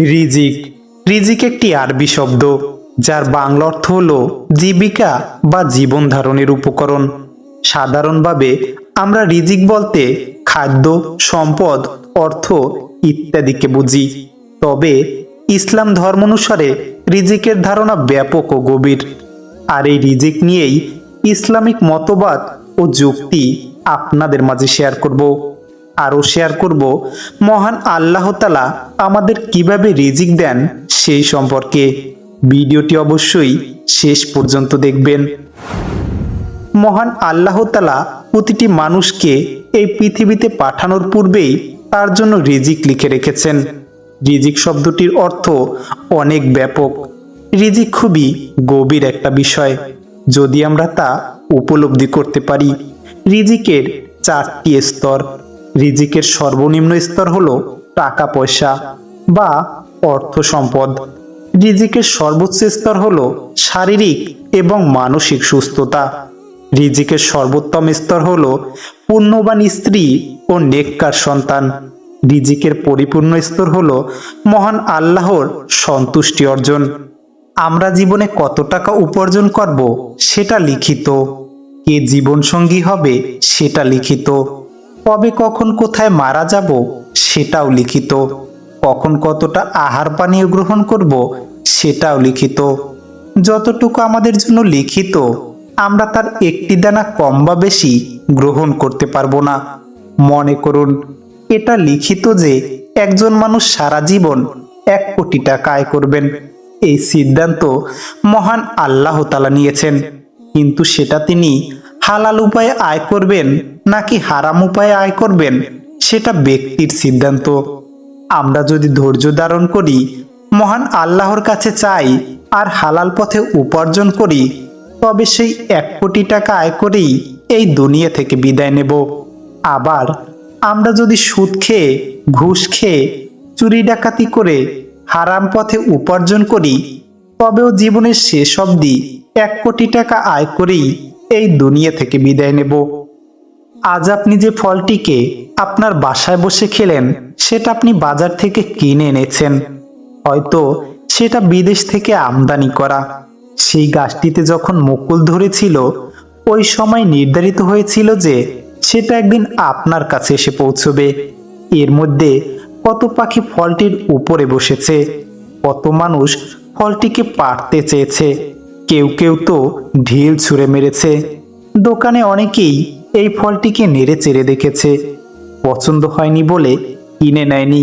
রিজিক। রিজিক একটি আরবি শব্দ, যার বাংলা অর্থ হল জীবিকা বা জীবন ধারণের উপকরণ। সাধারণভাবে আমরা রিজিক বলতে খাদ্য, সম্পদ, অর্থ ইত্যাদিকে বুঝি। তবে ইসলাম ধর্ম অনুসারে রিজিকের ধারণা ব্যাপক ও গভীর। আর এই রিজিক নিয়েই ইসলামিক মতবাদ ও যুক্তি আপনাদের মাঝে শেয়ার করব। আরও শেয়ার করব, মহান আল্লাহ তালা আমাদের কীভাবে রিজিক দেন সেই সম্পর্কে। ভিডিওটি অবশ্যই শেষ পর্যন্ত দেখবেন। মহান আল্লাহ তালা প্রতিটি মানুষকে এই পৃথিবীতে পাঠানোর পূর্বেই তার জন্য রিজিক লিখে রেখেছেন। রিজিক শব্দটির অর্থ অনেক ব্যাপক। রিজিক খুবই গভীর একটা বিষয়। যদি আমরা তা উপলব্ধি করতে পারি, রিজিকের চারটি স্তর। রিজিকের সর্বনিম্ন স্তর হলো টাকা, পয়সা বা অর্থ সম্পদ। রিজিকের সর্বোচ্চ স্তর হলো শারীরিক এবং মানসিক সুস্থতা। রিজিকের সর্বোত্তম স্তর হলো পুণ্যবান স্ত্রী ও নেককার সন্তান। রিজিকের পরিপূর্ণ স্তর হলো মহান আল্লাহর সন্তুষ্টি অর্জন। আমরা জীবনে কত টাকা উপার্জন করব সেটা লিখিত। কে জীবনসঙ্গী হবে সেটা লিখিত। কবে কখন কোথায় মারা যাব সেটাও লিখিত। কখন কতটা আহার পানীয় গ্রহণ করব সেটাও লিখিত। যতটুকু আমাদের জন্য লিখিত, আমরা তার একটি দানা কম বা বেশি গ্রহণ করতে পারব না। মনে করুন, এটা লিখিত যে একজন মানুষ সারা জীবন এক কোটি টাকা আয় করবেন। এই সিদ্ধান্ত মহান আল্লাহ তালা নিয়েছেন। কিন্তু সেটা তিনি হালাল উপায়ে আয় করবেন নাকি হারাম উপায়ে আয় করবেন? সেটা ব্যক্তির সিদ্ধান্ত। আমরা যদি ধৈর্য ধারণ করি, মহান আল্লাহর কাছে চাই আর হালাল পথে উপার্জন করি, তবে সেই এক কোটি টাকা আয় করেই এই দুনিয়া থেকে বিদায় নেব। আবার আমরা যদি সুদ খেয়ে, ঘুষ খেয়ে, চুরি ডাকাতি করে হারাম পথে উপার্জন করি, তবেও জীবনের শেষ অবধি এক কোটি টাকা আয় করেই এই দুনিয়া থেকে বিদায় নেব। আজ আপনি যে ফলটিকে আপনার বাসায় বসে খেলেন, সেটা আপনি বাজার থেকে কিনে এনেছেন। হয়তো সেটা বিদেশ থেকে আমদানি করা। সেই গাছটিতে যখন মুকুল ধরেছিল, ওই সময় নির্ধারিত হয়েছিল যে সেটা একদিন আপনার কাছে এসে পৌঁছবে। এর মধ্যে কত পাখি ফলটির উপরে বসেছে, কত মানুষ ফলটিকে পাড়তে চেয়েছে। কেউ কেউ তো ঢিল ছুঁড়ে মেরেছে। দোকানে অনেকেই এই ফলটিকে নেড়ে চেড়ে দেখেছে। পছন্দ হয়নি বলে কিনে নেয়নি।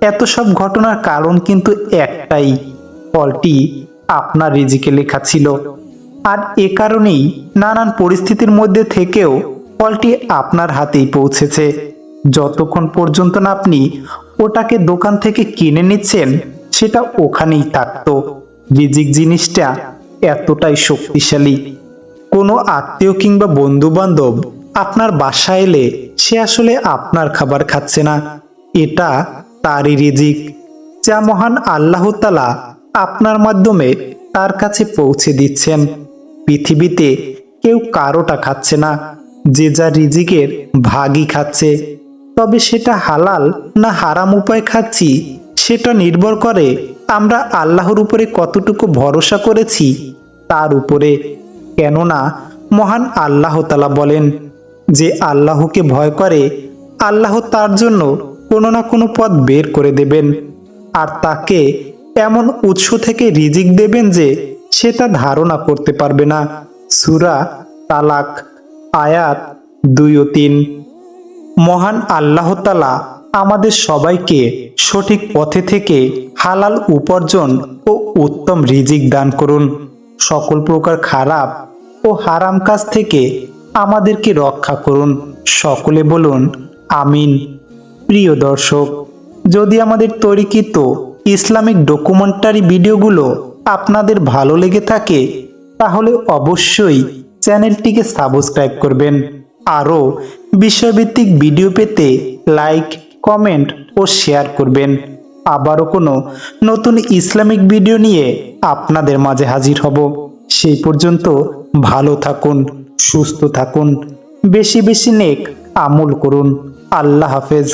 এত সব ঘটনার কারণ কিন্তু একটাই, ফলটি আপনার রিজিকে লেখা ছিল। আর এ কারণেই নানান পরিস্থিতির মধ্যে থেকেও ফলটি আপনার হাতেই পৌঁছেছে। যতক্ষণ পর্যন্ত না আপনি ওটাকে দোকান থেকে কিনে নিচ্ছেন, সেটা ওখানেই থাকতো। রিজিক জিনিসটা এতটাই শক্তিশালী। কোনো আত্মীয় কিংবা বন্ধু বান্ধব আপনার বাসায় এলে সে আসলে আপনার খাবার খাচ্ছে না। এটা তারই রিজিক। যা মহান আল্লাহ তালা আপনার মাধ্যমে তার কাছে পৌঁছে দিচ্ছেন। পৃথিবীতে কেউ কারোটা খাচ্ছে না, যে যা রিজিকের ভাগই খাচ্ছে। তবে সেটা হালাল না হারাম উপায় খাচ্ছি, সেটা নির্ভর করে আমরা আল্লাহর উপরে কতটুকু ভরসা করেছি, তার উপরে। কেননা মহান আল্লাহ তালা বলেন, যে আল্লাহকে ভয় করে, আল্লাহ তার জন্য কোনো না কোনো পথ বের করে দেবেন। আর তাকে এমন উৎস থেকে রিজিক দেবেন যে সেটা ধারণা করতে পারবে না। সুরা তালাক, আয়াত দুই ও তিন। মহান আল্লাহ তালা আমাদের সবাইকে সঠিক পথে থেকে হালাল উপার্জন ও উত্তম রিজিক দান করুন। সকল প্রকার খারাপ ও হারাম কাজ থেকে আমাদেরকে রক্ষা করুন। সকলে বলুন, আমিন। প্রিয় দর্শক, যদি আমাদের তৈরিকৃত ইসলামিক ডকুমেন্টারি ভিডিওগুলো আপনাদের ভালো লেগে থাকে, তাহলে অবশ্যই চ্যানেলটিকে সাবস্ক্রাইব করবেন। আরও বিষয়ভিত্তিক ভিডিও পেতে লাইক, কমেন্ট ও শেয়ার করবেন। আবারও কোনো নতুন ইসলামিক ভিডিও নিয়ে আপনাদের মাঝে হাজির হব। সেই পর্যন্ত ভালো থাকুন সুস্থ থাকুন। বেশি বেশি নেক আমল করুন। আল্লাহ হাফেজ।